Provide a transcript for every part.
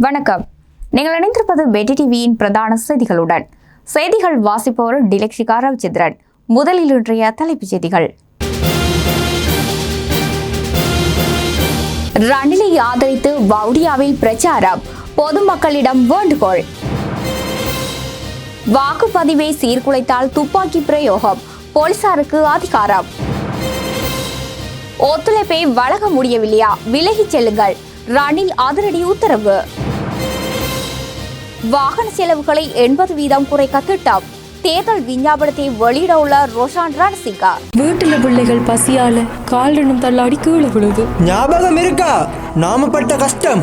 வணக்கம். நீங்கள் இணைந்திருப்பது பெட்டி டிவியின் பிரதான செய்திகளுடன். செய்திகள் வாசிப்பவர் டிலக்ஷிகா ரவிச்சந்திரன். முதலில் இன்றைய தலைப்புச் செய்திகள். ரணிலை ஆதரித்து வவுடியாவில் பிரச்சாரம். பொதுமக்களிடம் வேண்டுகோள். வாக்குப்பதிவை சீர்குலைத்தால் துப்பாக்கி பிரயோகம். போலீசாருக்கு அதிகாரம். ஒத்துழைப்பை வழங்க முடியவில்லையா? விலகிச் செல்லுங்கள். ரணில் அதிரடி உத்தரவு. வாகன செலவுகளை எண்பது வீதம் குறைக்க திட்டம். தேர்தல் விஞ்ஞாபனத்தை வெளியிட உள்ள ரோஷான் ரணசிங்கா வீட்டுல பிள்ளைகள் பசியால கால் ரெண்டும் தள்ளாடி கீழே விழுது. ஞாபகம் இருக்கா? நாம பட்ட கஷ்டம்.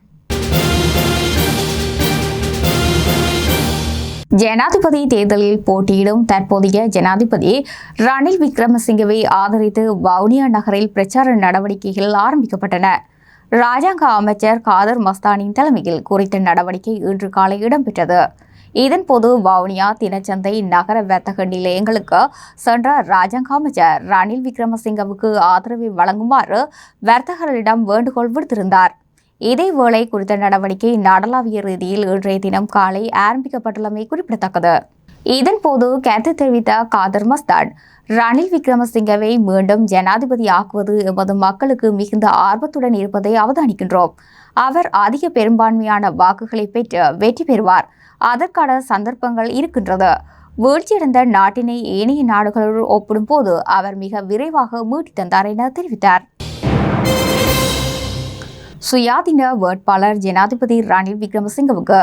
ஜனாதிபதி தேர்தலில் போட்டியிடும் தற்போதைய ஜனாதிபதி ரணில் விக்ரமசிங்கவை ஆதரித்து வவுனியா நகரில் பிரச்சார நடவடிக்கைகள் ஆரம்பிக்கப்பட்டன. ராஜாங்க அமைச்சர் காதர் மஸ்தானின் தலைமையில் குறித்த நடவடிக்கை இன்று காலை இடம்பெற்றது. இதன்போது வவுனியா தினச்சந்தை நகர வர்த்தக நிலையங்களுக்கு சென்ற ராஜாங்க அமைச்சர் ரணில் விக்ரமசிங்கவுக்கு ஆதரவை வழங்குமாறு வர்த்தகர்களிடம் வேண்டுகோள் விடுத்திருந்தார். இதேவேளை குறித்த நடவடிக்கை நாடளாவிய ரீதியில் இன்றைய தினம் காலை ஆரம்பிக்கப்பட்டுள்ளமை குறிப்பிடத்தக்கது. இதன்போது கருத்து தெரிவித்த காதர் மஸ்தான் ரணில் விக்ரமசிங்கவை மீண்டும் ஜனாதிபதி ஆக்குவது எமது மக்களுக்கு மிகுந்த ஆர்வத்துடன் இருப்பதை அவதானிக்கின்றோம். அவர் அதிக பெரும்பான்மையான வாக்குகளை பெற்று வெற்றி பெறுவார். அதற்கான சந்தர்ப்பங்கள் இருக்கின்றது. வீழ்ச்சியடைந்த நாட்டினை ஏனைய நாடுகளோடு ஒப்பிடும்போது அவர் மிக விரைவாக மீட்டி தந்தார் என தெரிவித்தார். சுயாதீன வேட்பாளர் ஜனாதிபதி ரணில் விக்ரமசிங்கவுக்கு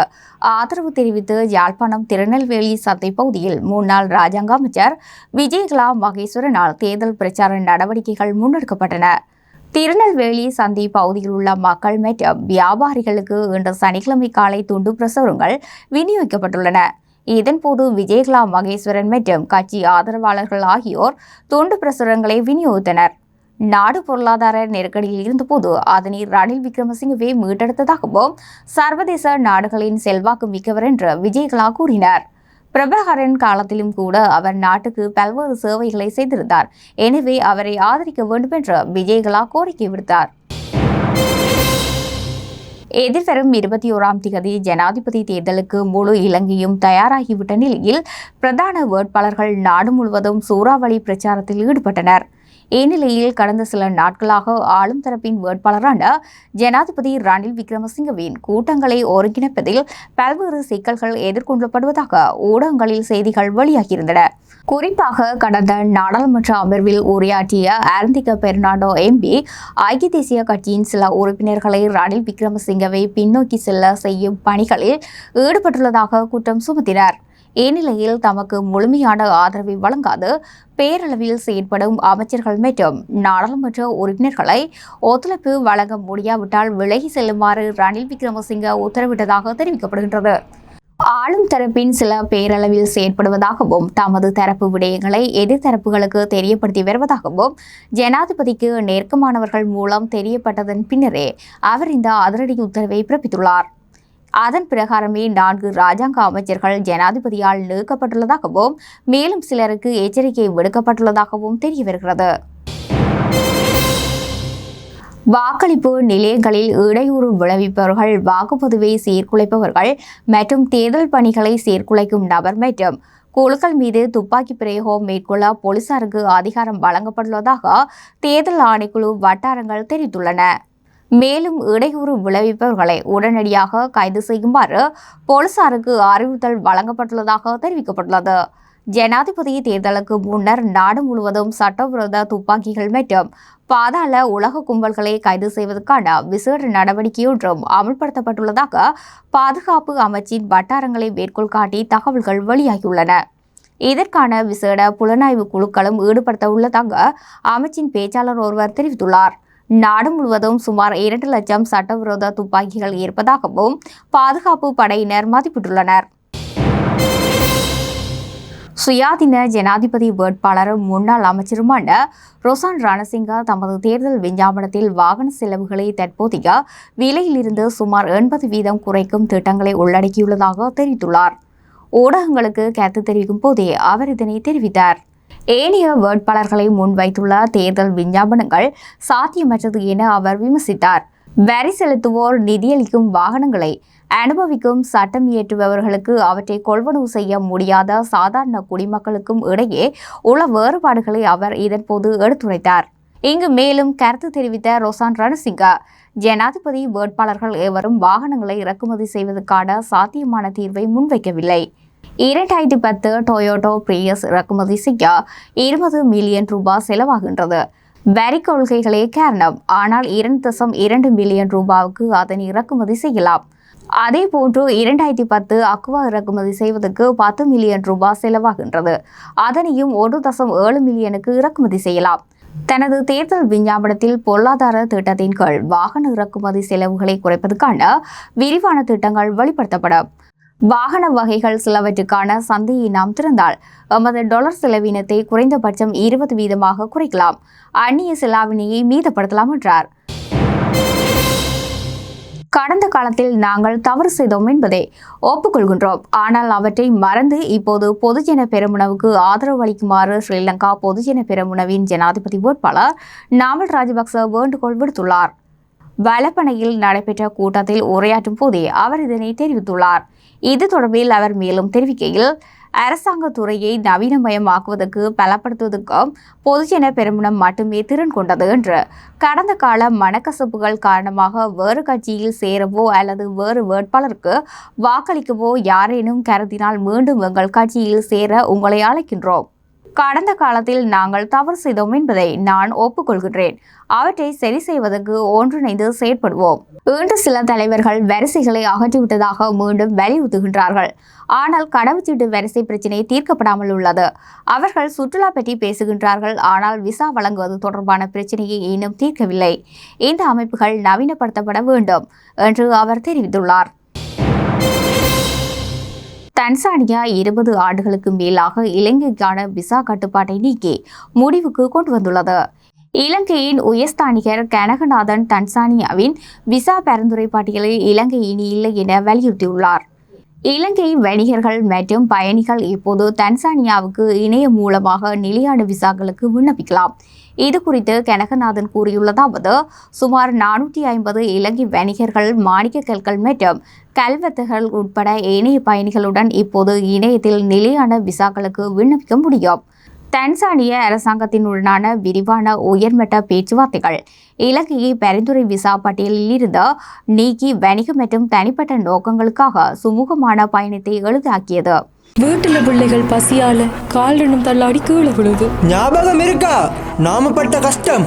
ஆதரவு தெரிவித்து யாழ்ப்பாணம் திருநெல்வேலி சந்தை பகுதியில் முன்னாள் ராஜாங்க அமைச்சர் விஜயகலா மகேஸ்வரனால் தேர்தல் பிரச்சார நடவடிக்கைகள் முன்னெடுக்கப்பட்டன. திருநெல்வேலி சந்தை பகுதியில் உள்ள மக்கள் மற்றும் வியாபாரிகளுக்கு இன்று சனிக்கிழமை காலை துண்டு பிரசுரங்கள் விநியோகிக்கப்பட்டுள்ளன. இதன்போது விஜயகலா மகேஸ்வரன் மற்றும் கட்சி ஆதரவாளர்கள் ஆகியோர் துண்டு பிரசுரங்களை விநியோகித்தனர். நாடு பொருளாதார நெருக்கடியில் இருந்தபோது அதனை ரணில் விக்ரமசிங்கவே மீட்டெடுத்ததாகவும் சர்வதேச நாடுகளின் செல்வாக்கு மிக்கவர் என்று விஜயகலா கூறினார். பிரபாகரன் காலத்திலும் கூட அவர் நாட்டுக்கு பல்வேறு சேவைகளை செய்திருந்தார். எனவே அவரை ஆதரிக்க வேண்டும் என்று விஜயகலா கோரிக்கை விடுத்தார். எதிர்வரும் இருபத்தி ஓராம் திகதி ஜனாதிபதி தேர்தலுக்கு முழு இலங்கையும் தயாராகிவிட்ட நிலையில் பிரதான வேட்பாளர்கள் நாடு முழுவதும் சூறாவளி பிரச்சாரத்தில் ஈடுபட்டனர். இந்நிலையில் கடந்த சில நாட்களாக ஆளும் தரப்பின் வேட்பாளரான ஜனாதிபதி ரணில் விக்ரமசிங்கவின் கூட்டங்களை ஒருங்கிணைப்பதில் பல்வேறு சிக்கல்கள் எதிர்கொள்ளப்படுவதாக ஊடகங்களில் செய்திகள் வெளியாகியிருந்தன. குறிப்பாக கடந்த நாடாளுமன்ற அமர்வில் உரையாற்றிய ஆரந்திக பெர்னாண்டோ எம்பி ஐக்கிய தேசிய கட்சியின் சில உறுப்பினர்களை ரணில் விக்ரமசிங்கவை பின்னோக்கி செல்ல செய்யும் பணிகளில் ஈடுபட்டுள்ளதாக குற்றம் சுமத்தினார். இந்நிலையில் தமக்கு முழுமையான ஆதரவை வழங்காது. பேரளவில் செயற்படும் அமைச்சர்கள் மற்றும் நாடாளுமன்ற உறுப்பினர்களை ஒத்துழைப்பு வழங்க முடியாவிட்டால் விலகி செல்லுமாறு ரணில் விக்ரமசிங்க உத்தரவிட்டதாக தெரிவிக்கப்படுகின்றது. ஆளும் தரப்பின் சில பேரளவில் செயற்படுவதாகவும் தமது தரப்பு விடயங்களை எதிர்த்தரப்புகளுக்கு தெரியப்படுத்தி வருவதாகவும் ஜனாதிபதிக்கு நெருக்கமானவர்கள் மூலம் தெரியப்பட்டதன் பின்னரே அவர் இந்த அதிரடி உத்தரவை பிறப்பித்துள்ளார். அதன் பிரகாரமே நான்கு ராஜாங்க அமைச்சர்கள் ஜனாதிபதியால் நீக்கப்பட்டுள்ளதாகவும் மேலும் சிலருக்கு எச்சரிக்கை விடுக்கப்பட்டுள்ளதாகவும் தெரிய வருகிறது வாக்களிப்பு நிலையங்களில் இடையூறு விளைவிப்பவர்கள் வாக்குப்பதிவை சீர்குலைப்பவர்கள் மற்றும் தேர்தல் பணிகளை சீர்குலைக்கும் நபர் மற்றும் குழுக்கள் மீது துப்பாக்கி பிரயோகம் மேற்கொள்ள போலீசாருக்கு அதிகாரம் வழங்கப்பட்டுள்ளதாக தேர்தல் ஆணைக்குழு வட்டாரங்கள் தெரிவித்துள்ளன. மேலும் இடையூறு விளைவிப்பவர்களை உடனடியாக கைது செய்யுமாறு போலீசாருக்கு அறிவுறுத்தல் வழங்கப்பட்டுள்ளதாக தெரிவிக்கப்பட்டுள்ளது. ஜனாதிபதி தேர்தலுக்கு முன்னர் நாடு முழுவதும் சட்டவிரோத துப்பாக்கிகள் மற்றும் பாதாள உலக கும்பல்களை கைது செய்வதற்கான விசேட நடவடிக்கையொன்றும் அமல்படுத்தப்பட்டுள்ளதாக பாதுகாப்பு அமைச்சின் வட்டாரங்களை மேற்கோள் காட்டி தகவல்கள் வெளியாகியுள்ளன. இதற்கான விசேட புலனாய்வு குழுக்களும் ஈடுபடுத்த உள்ளதாக அமைச்சின் பேச்சாளர் ஒருவர் தெரிவித்துள்ளார். நாடு முழுவதும் சுமார் இரண்டு லட்சம் சட்டவிரோத துப்பாக்கிகள் இருப்பதாகவும் பாதுகாப்பு படையினர் மதிப்பிட்டுள்ளனர். சுயாதீன ஜனாதிபதி வேட்பாளரும் முன்னாள் அமைச்சருமான ரொசான் ரணசிங்க தமது தேர்தல் விஞ்ஞாபனத்தில் வாகன செலவுகளை தற்போதைய விலையிலிருந்து சுமார் எண்பது வீதம் குறைக்கும் திட்டங்களை உள்ளடக்கியுள்ளதாக தெரிவித்துள்ளார். ஊடகங்களுக்கு கருத்து தெரிவிக்கும் போதே அவர் இதனை தெரிவித்தார். ஏனைய வேட்பாளர்களை முன்வைத்துள்ள தேர்தல் விஞ்ஞாபனங்கள் சாத்தியமற்றது என அவர் விமர்சித்தார். வரி செலுத்துவோர் நிதியளிக்கும் வாகனங்களை அனுபவிக்கும் சட்டம் இயற்றுபவர்களுக்கு அவற்றை கொள்வனவு செய்ய முடியாத சாதாரண குடிமக்களுக்கும் இடையே உள்ள வேறுபாடுகளை அவர் இதன்போது எடுத்துரைத்தார். இங்கு மேலும் கருத்து தெரிவித்த ரொசான் ரணசிங்கா ஜனாதிபதி வேட்பாளர்கள் எவரும் வாகனங்களை இறக்குமதி செய்வதற்கான சாத்தியமான தீர்வை முன்வைக்கவில்லை. இரண்டாயிரத்தி பத்து டொயோட்டோ பிரியஸ் இறக்குமதி செய்ய இருபது மில்லியன் ரூபாய் செலவாகின்றது. வரி கொள்கைகளே காரணம். ஆனால் இரண்டு தசம் இரண்டு மில்லியன் ரூபாவுக்கு அதனை இறக்குமதி செய்யலாம். அதே போன்று இரண்டாயிரத்தி பத்து அக்வா இறக்குமதி செய்வதற்கு பத்து மில்லியன் ரூபாய் செலவாகின்றது. அதனையும் ஒரு தசம் ஏழு மில்லியனுக்கு இறக்குமதி செய்யலாம். தனது தேர்தல் விஞ்ஞாபனத்தில் பொருளாதார திட்டத்தின் கீழ் வாகன இறக்குமதி செலவுகளை குறைப்பதற்கான விரிவான திட்டங்கள் வெளிப்படுத்தப்படும். வாகன வகைகள் சிலவற்றுக்கான சந்தையை நாம் திறந்தால் எமது டாலர் செலவினத்தை குறைந்தபட்சம் இருபது வீதமாக குறைக்கலாம். அந்நிய செலாவணியை மீதப்படுத்தலாம் என்றார். கடந்த காலத்தில் நாங்கள் தவறு செய்தோம் என்பதை ஒப்புக்கொள்கின்றோம். ஆனால் அவற்றை மறந்து இப்போது பொதுஜன பெரமுனவுக்கு ஆதரவு அளிக்குமாறு ஸ்ரீலங்கா பொதுஜன பெரமுனவின் ஜனாதிபதி வேட்பாளர் நாமல் ராஜபக்ச வேண்டுகோள் விடுத்துள்ளார். வலப்பனையில் நடைபெற்ற கூட்டத்தில் உரையாற்றும் போதே அவர் இதனை தெரிவித்துள்ளார். இது தொடர்பில் அவர் மேலும் தெரிவிக்கையில் அரசாங்க துறையை நவீனமயமாக்குவதற்கு பலப்படுத்துவதற்கும் பொதுஜன பெருமனம் மட்டுமே திறன் கொண்டது என்று கடந்த கால மனக்கசப்புகள் காரணமாக வேறு கட்சியில் சேரவோ அல்லது வேறு வேட்பாளருக்கு வாக்களிக்கவோ யாரேனும் கருதினால் மீண்டும் எங்கள் கட்சியில் சேர உங்களை அழைக்கின்றோம். கடந்த காலத்தில் நாங்கள் தவறு செய்தோம் என்பதை நான் ஒப்புக்கொள்கின்றேன். அவற்றை சரி செய்வதற்கு ஒன்றிணைந்து செயற்படுவோம். இன்று சில தலைவர்கள் வரிசைகளை அகற்றிவிட்டதாக மீண்டும் வலியுறுத்துகின்றார்கள். ஆனால் கடவுச்சீட்டு வரிசை பிரச்சினை தீர்க்கப்படாமல் உள்ளது. அவர்கள் சுற்றுலா பற்றி பேசுகின்றார்கள். ஆனால் விசா வழங்குவது தொடர்பான பிரச்சினையை இன்னும் தீர்க்கவில்லை. இந்த அமைப்புகள் நவீனப்படுத்தப்பட வேண்டும் என்று அவர் தெரிவித்துள்ளார். தன்சானியா இருபது ஆண்டுகளுக்கு மேலாக இலங்கைக்கான விசா கட்டுப்பாட்டை நீக்கி முடிவுக்கு கொண்டு வந்துள்ளது இலங்கையின் உயர்ஸ்தானிகர் கனகநாதன் தன்சானியாவின் விசா பரிந்துரை பட்டியலில் இலங்கை இனி இல்லை என வலியுறுத்தியுள்ளார். இலங்கை வணிகர்கள் மற்றும் பயணிகள் இப்போது தன்சானியாவுக்கு இணைய மூலமாக நிலையான விசாக்களுக்கு விண்ணப்பிக்கலாம். இது குறித்து கனகநாதன் கூறியுள்ளதாவது சுமார் நானூற்றி ஐம்பது இலங்கை வணிகர்கள் மாணிக்க கற்கள் மற்றும் கல்வெத்துகள் உட்பட ஏனைய பயணிகளுடன் இப்போது இணையத்தில் நிலையான விசாக்களுக்கு விண்ணப்பிக்க முடியும். தன்சானிய அரசாங்கத்தினுடனான விரிவான உயர்மட்ட பேச்சுவார்த்தைகள் இலங்கையை பரிந்துரை விசா பட்டியலில் இருந்து நீக்கி வணிகம் மற்றும் தனிப்பட்ட நோக்கங்களுக்காக சுமூகமான பயணத்தை எளிதாக்கியது. வீட்டுல பிள்ளைகள் பசியால கால் ரெண்டும் தள்ளாடி கீழே விழுது. ஞாபகம் இருக்கா? நாம பட்ட கஷ்டம்.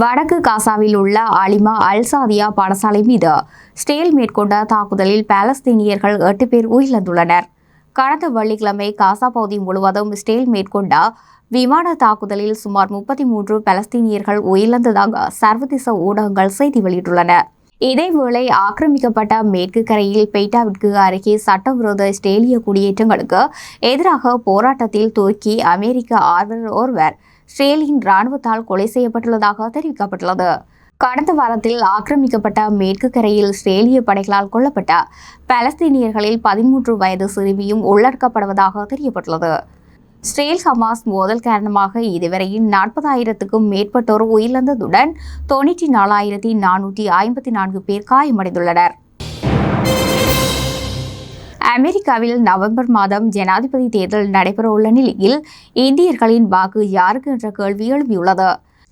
வடக்கு காசாவில் உள்ள அலிமா அல் சாதியா பாடசாலை மீது ஸ்டேல் மேற்கொண்ட தாக்குதலில் பாலஸ்தீனியர்கள் எட்டு பேர் உயிரிழந்துள்ளனர். கடந்த வெள்ளிக்கிழமை காசா பகுதி முழுவதும் ஸ்டேல் மேற்கொண்ட விமான தாக்குதலில் சுமார் முப்பத்தி மூன்று பலஸ்தீனியர்கள் உயிரிழந்ததாக சர்வதேச ஊடகங்கள் செய்தி வெளியிட்டுள்ளன. இதேவேளை ஆக்கிரமிக்கப்பட்ட மேற்கு கரையில் பெய்டாவிற்கு அருகே சட்டவிரோத ஸ்டேலிய குடியேற்றங்களுக்கு எதிராக போராட்டத்தில் துருக்கி அமெரிக்க ஆர்வலர் ஒருவர் ஸ்ரேலின் இராணுவத்தால் கொலை செய்யப்பட்டுள்ளதாக தெரிவிக்கப்பட்டுள்ளது. கடந்த வாரத்தில் ஆக்கிரமிக்கப்பட்ட மேற்கு கரையில் இஸ்ரேலிய படைகளால் கொல்லப்பட்ட பலஸ்தீனியர்களில் பதிமூன்று வயது சிறுமியும் உள்ளடக்கப்படுவதாக தெரியப்பட்டுள்ளது. ஸ்ரேல் ஹமாஸ் மோதல் காரணமாக இதுவரையில் நாற்பதாயிரத்துக்கும் மேற்பட்டோர் உயிரிழந்ததுடன் தொண்ணூற்றி நாலாயிரத்தி நானூற்றி ஐம்பத்தி நான்கு பேர் காயமடைந்துள்ளனர். அமெரிக்காவில் நவம்பர் மாதம் ஜனாதிபதி தேர்தல் நடைபெறவுள்ள நிலையில் இந்தியர்களின் வாக்கு யாருக்கு என்ற கேள்வி எழுப்பியுள்ளது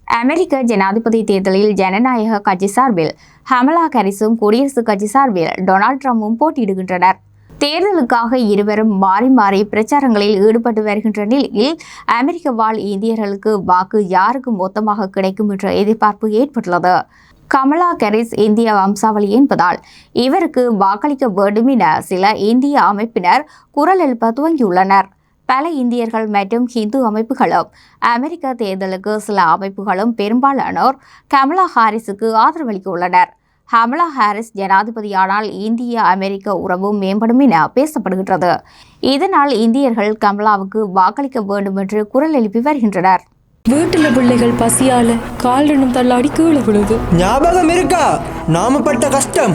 அமெரிக்க ஜனாதிபதி தேர்தலில் ஜனநாயக கட்சி சார்பில் ஹமலா ஹாரிஸும் குடியரசுக் கட்சி சார்பில் டொனால்ட் ட்ரம்பும் போட்டியிடுகின்றனர். தேர்தலுக்காக இருவரும் மாறி மாறி பிரச்சாரங்களில் ஈடுபட்டு வருகின்ற நிலையில் அமெரிக்க வாழ் இந்தியர்களுக்கு வாக்கு யாருக்கு மொத்தமாக கிடைக்கும் என்ற எதிர்பார்ப்பு ஏற்பட்டுள்ளது. கமலா ஹாரிஸ் இந்திய வம்சாவளி என்பதால் இவருக்கு வாக்களிக்க வேண்டும் என சில இந்திய அமைப்பினர் குரல் எழுப்ப துவங்கியுள்ளனர். பல இந்தியர்கள் மற்றும் ஹிந்து அமைப்புகளும் அமெரிக்க தேர்தலுக்கு சில அமைப்புகளும் பெரும்பாலானோர் கமலா ஹாரிஸுக்கு ஆதரவளிக்க உள்ளனர் ஹாரிஸ் ஜனாதிபதியானால் இந்திய அமெரிக்க உறவு மேம்படும் என பேசப்படுகின்றது. இதனால் இந்தியர்கள் கமலாவுக்கு வாக்களிக்க வேண்டும் என்று குரல் எழுப்பி வருகின்றனர். வீட்டுல பிள்ளைகள் பசியால கால் ரெண்டும் தள்ளாடி கீழே விழுது. ஞாபகம் இருக்கா? நாம பட்ட கஷ்டம்.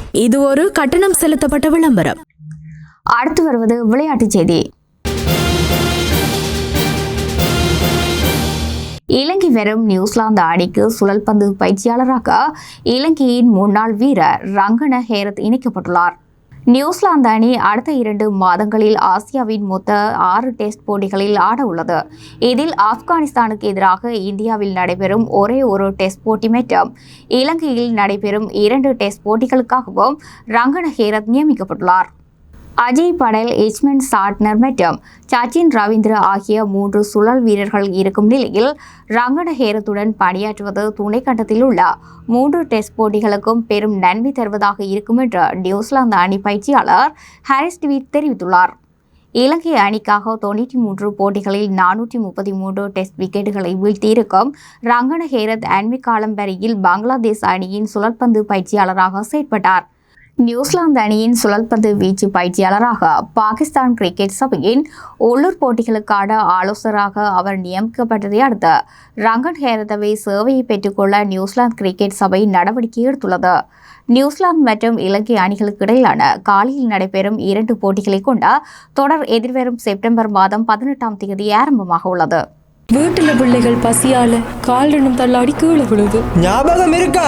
இது ஒரு கட்டணம் செலுத்தப்பட்ட விளம்பரம். அடுத்து வருவது விளையாட்டுச் செய்தி. இலங்கை வெறும் நியூசிலாந்து அணிக்கு சுழல்பந்து பயிற்சியாளராக இலங்கையின் முன்னாள் வீரர் ரங்கன ஹேரத் இணைக்கப்பட்டுள்ளார். நியூசிலாந்து அணி அடுத்த இரண்டு மாதங்களில் ஆசியாவின் மொத்த ஆறு டெஸ்ட் போட்டிகளில் ஆட உள்ளது. இதில் ஆப்கானிஸ்தானுக்கு எதிராக இந்தியாவில் நடைபெறும் ஒரே ஒரு டெஸ்ட் போட்டி மட்டும் இலங்கையில் நடைபெறும் இரண்டு டெஸ்ட் போட்டிகளுக்காகவும் ரங்கன ஹேரத் நியமிக்கப்பட்டுள்ளார். அஜய் படேல் எச்மென் சாட்னர் மற்றும் சச்சின் ரவீந்திர ஆகிய மூன்று சுழல் வீரர்கள் இருக்கும் நிலையில் ரங்கன ஹேரத்துடன் பணியாற்றுவது துணைக்கண்டத்தில் உள்ள மூன்று டெஸ்ட் போட்டிகளுக்கும் பெரும் நன்மை தருவதாக இருக்கும் என்று நியூசிலாந்து அணி பயிற்சியாளர் ஹாரிஸ் டிவிட் தெரிவித்துள்ளார். இலங்கை அணிக்காக தொண்ணூற்றி மூன்று போட்டிகளில் நானூற்றி முப்பத்தி மூன்று டெஸ்ட் விக்கெட்டுகளை வீழ்த்தியிருக்கும் ரங்கன ஹேரத் அண்மை காலம் வரையில் பங்களாதேஷ் அணியின் சுழற்பந்து பயிற்சியாளராக செயற்பட்டார். நியூசிலாந்து அணியின் சுழல்பந்து வீச்சு பயிற்சியாளராக பாகிஸ்தான் கிரிக்கெட் சபையின் உள்ளூர் போட்டிகளுக்கான ஆலோசகராக அவர் நியமிக்கப்பட்டதை அடுத்து ரங்கன் ஹேரதவை சேவையை பெற்றுக்கொள்ள நியூசிலாந்து கிரிக்கெட் சபை நடவடிக்கை எடுத்துள்ளது. நியூசிலாந்து மற்றும் இலங்கை அணிகளுக்கு இடையிலான காலையில் நடைபெறும் இரண்டு போட்டிகளை கொண்ட தொடர் எதிர்வரும் செப்டம்பர் மாதம் பதினெட்டாம் தேதி ஆரம்பமாக உள்ளது. வீட்டுல பிள்ளைகள் பசியால கால் ரெண்டும் தள்ளாடி கீழே விழுது. ஞாபகம் இருக்கா?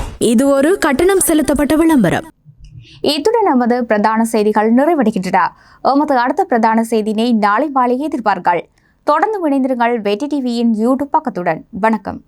இது ஒரு கட்டணம் செலுத்தப்பட்ட விளம்பரம். இத்துடன் நமது பிரதான செய்திகள் நிறைவடைகின்றன. எமது அடுத்த பிரதான செய்தினை நாளை மாலை எதிர்பார்கள் தொடர்ந்து இணைந்திருங்கள் வெட்டி டிவியின் யூடியூப் பக்கத்துடன். வணக்கம்.